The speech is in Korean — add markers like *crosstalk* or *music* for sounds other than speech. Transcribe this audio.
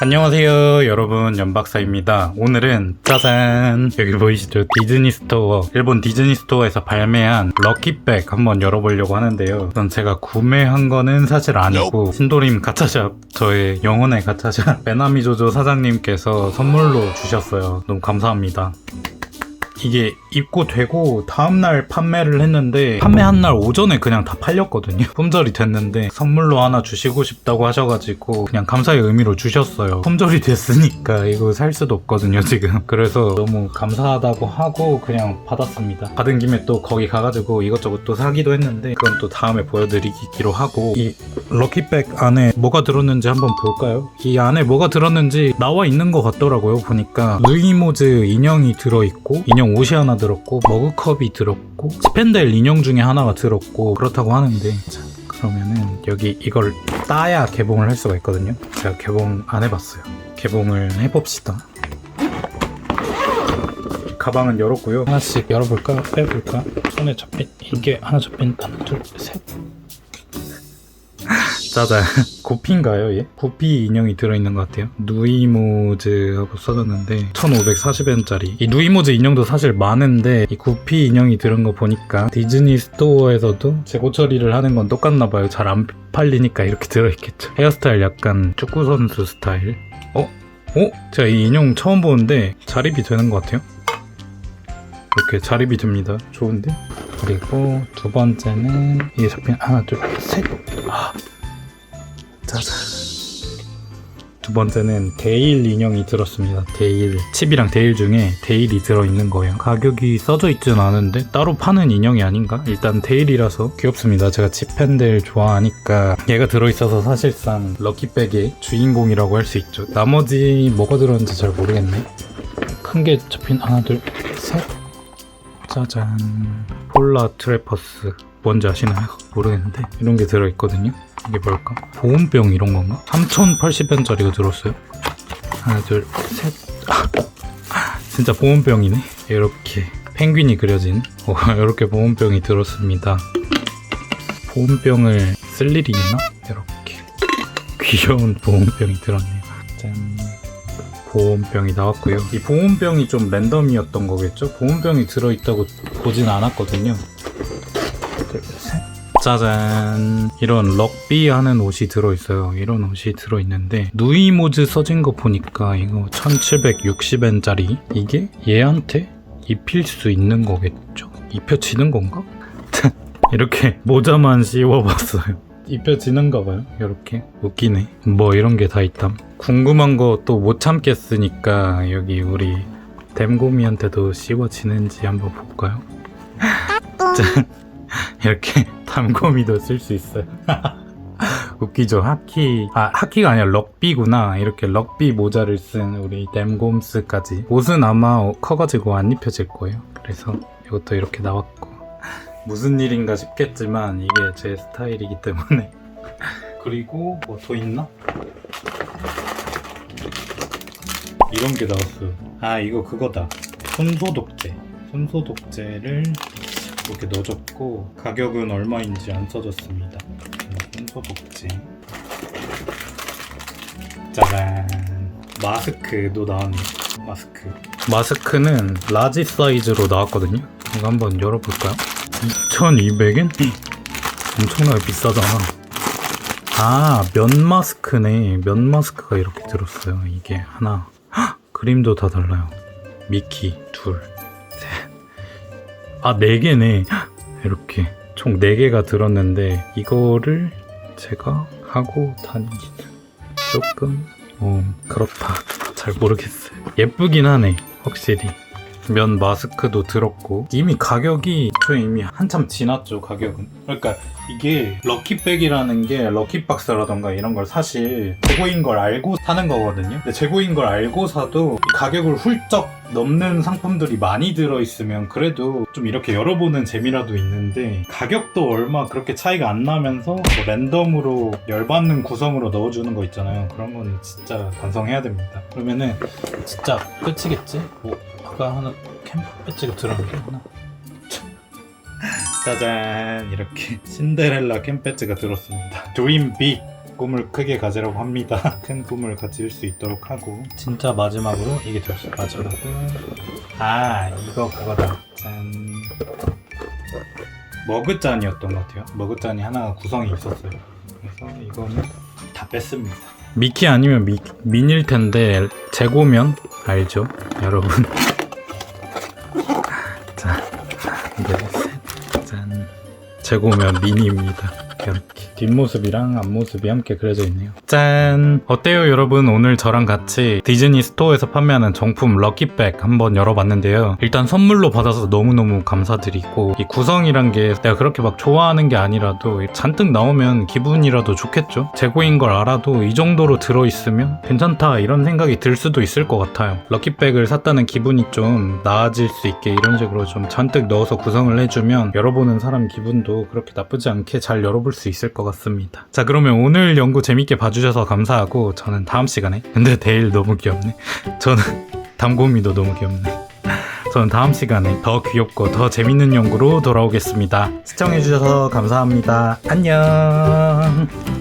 안녕하세요 여러분. 연박사입니다. 오늘은 짜잔. 여기 보이시죠? 디즈니 스토어. 일본 디즈니 스토어에서 발매한 럭키백 한번 열어보려고 하는데요. 우선 제가 구매한 거는 사실 아니고 신도림 가차샵 저의 영혼의 가차샵. *laughs* 베나미조조 사장님께서 선물로 주셨어요. 너무 감사합니다 이게 입고 되고 다음날 판매를 했는데 판매한 날 오전에 그냥 다 팔렸거든요. *laughs* 품절이 됐는데 선물로 하나 주시고 싶다고 하셔가지고 그냥 감사의 의미로 주셨어요. 품절이 됐으니까 이거 살 수도 없거든요 지금. *laughs* 그래서 너무 감사하다고 하고 그냥 받았습니다. 받은 김에 또 거기 가가지고 이것저것 또 사기도 했는데 그건 또 다음에 보여드리기로 하고 이 럭키백 안에 뭐가 들었는지 한번 볼까요? 이 안에 뭐가 들었는지 나와 있는 것 같더라고요 보니까. 루이모즈 인형이 들어있고 인형 옷이 하나 들었고 머그컵이 들었고 스펜델 인형 중에 하나가 들었고 그렇다고 하는데 자, 그러면은 여기 이걸 따야 개봉을 할 수가 있거든요. 제가 개봉 안 해봤어요. 개봉을 해봅시다. 가방은 열었고요. 하나씩 열어볼까? 빼볼까? 손에 잡힌 이게 하나 잡힌 하나 둘셋. 짜잔 고피인가요 얘? 고피 인형이 들어있는 것 같아요 누이모즈 하고 써졌는데 1540엔짜리 이 누이모즈 인형도 사실 많은데 이 구피 인형이 들은 거 보니까 디즈니 스토어에서도 재고 처리를 하는 건 똑같나 봐요 잘 안 팔리니까 이렇게 *laughs* 들어있겠죠 헤어스타일 약간 축구 선수 스타일 어? 어? 제가 이 인형 처음 보는데 자립이 되는 것 같아요 이렇게 자립이 됩니다 좋은데? 그리고 두 번째는 이게 잡힌 하나 둘셋 아. 두 번째는 데일 인형이 들었습니다. 데일. 칩이랑 데일 중에 데일이 들어있는 거예요. 가격이 써져 있진 않은데 따로 파는 인형이 아닌가? 일단 데일이라서 귀엽습니다. 제가 칩펜델 좋아하니까 얘가 들어있어서 사실상 럭키백의 주인공이라고 할 수 있죠. 나머지 뭐가 들었는지 잘 모르겠네. 큰게 잡힌 하나 둘 셋. 짜잔. 폴라 트래퍼스. 뭔지 아시나요? 모르겠는데 이런 게 들어있거든요. 이게 뭘까? 보온병 이런 건가? 3080엔짜리가 들었어요. 하나, 둘, 셋. 아, 진짜 보온병이네. 이렇게 펭귄이 그려진 어, 이렇게 보온병이 들었습니다. 보온병을 쓸 일이 있나? 이렇게 귀여운 보온병이 들었네요. 짠. 보온병이 나왔고요. 이 보온병이 좀 랜덤이었던 거겠죠? 보온병이 들어있다고 보진 않았거든요. 짜잔 이런 럭비 하는 옷이 들어있어요 이런 옷이 들어있는데 누이모즈 써진 거 보니까 이거 1760엔 짜리 이게 얘한테 입힐 수 있는 거겠죠? 입혀지는 건가? *laughs* 이렇게 모자만 씌워봤어요 *laughs* 입혀지는가 봐요 이렇게 웃기네 뭐 이런 게 다 있담 궁금한 거 또 못 참겠으니까 여기 우리 댐고미한테도 씌워지는지 한번 볼까요? *laughs* 짠. 이렇게 *laughs* 담고미도 쓸 수 있어요. *laughs* 웃기죠? 하키, 아, 하키가 아니라 럭비구나. 이렇게 럭비 모자를 쓴 우리 댐곰스까지. 옷은 아마 커가지고 안 입혀질 거예요. 그래서 이것도 이렇게 나왔고. 무슨 일인가 싶겠지만 이게 제 스타일이기 때문에. *laughs* 그리고 뭐 더 있나? 이런 게 나왔어요. 아, 이거 그거다. 손소독제. 손소독제를 이렇게 넣어줬고 가격은 얼마인지 안 써졌습니다. 손소독제 짜잔 마스크도 나왔네 마스크 마스크는 라지 사이즈로 나왔거든요. 이거 한번 열어볼까요? 2,200엔? 엄청나게 비싸잖아. 아, 면 마스크네. 면 마스크가 이렇게 들었어요. 이게 하나. 헉, 그림도 다 달라요. 미키 둘, 셋. 아, 네 개네. 이렇게 총네 개가 들었는데 이거를 제가 하고 다니기는 조금 어 그렇다. 잘 모르겠어요. 예쁘긴 하네. 확실히. 면 마스크도 들었고 이미 가격이 저 이미 한참 지났죠 가격은. 그러니까 이게 럭키백이라는 게 럭키박스라던가 이런 걸 사실 재고인 걸 알고 사는 거거든요. 근데 재고인 걸 알고 사도 이 가격을 훌쩍 넘는 상품들이 많이 들어있으면 그래도 좀 이렇게 열어보는 재미라도 있는데 가격도 얼마 그렇게 차이가 안 나면서 뭐 랜덤으로 열받는 구성으로 넣어주는 거 있잖아요. 그런 거는 진짜 반성해야 됩니다. 그러면은 진짜 끝이겠지? 뭐 아까 하나 캠프 배지가 하나 짜잔 이렇게 신데렐라 캠 배지가 들었습니다 드림 빅 꿈을 크게 가지라고 합니다. *laughs* 큰 꿈을 가질 수 있도록 하고 진짜 마지막으로 이게 되었어요. 마지막은 아 이거 그거다. 짠. 머그잔이었던 것 같아요. 머그잔이 하나 구성이 있었어요. 그래서 이거는 다 뺐습니다. 미키 아니면 미, 민일 텐데 재고면 알죠, 여러분? 네, 셋, 짠. 재고면 미니입니다. 뒷모습이랑 앞모습이 함께 그려져 있네요. 짠! 어때요, 여러분? 오늘 저랑 같이 디즈니 스토어에서 판매하는 정품 럭키백 한번 열어봤는데요. 일단 선물로 받아서 너무너무 감사드리고, 이 구성이란 게 내가 그렇게 막 좋아하는 게 아니라도 잔뜩 나오면 기분이라도 좋겠죠? 재고인 걸 알아도 이 정도로 들어있으면 괜찮다, 이런 생각이 들 수도 있을 것 같아요. 럭키백을 샀다는 기분이 좀 나아질 수 있게 이런 식으로 좀 잔뜩 넣어서 구성을 해주면 열어보는 사람 기분도 그렇게 나쁘지 않게 잘 열어볼 수 있을 것 같 습니다. 자, 그러면 오늘 연구 재밌게 봐주셔서 감사하고 저는 다음 시간에 근데 데일 너무 귀엽네. *laughs* 저는 담곰이도 너무 귀엽네. *laughs* 저는 다음 시간에 더 귀엽고 더 재밌는 연구로 돌아오겠습니다. 시청해주셔서 감사합니다. 안녕.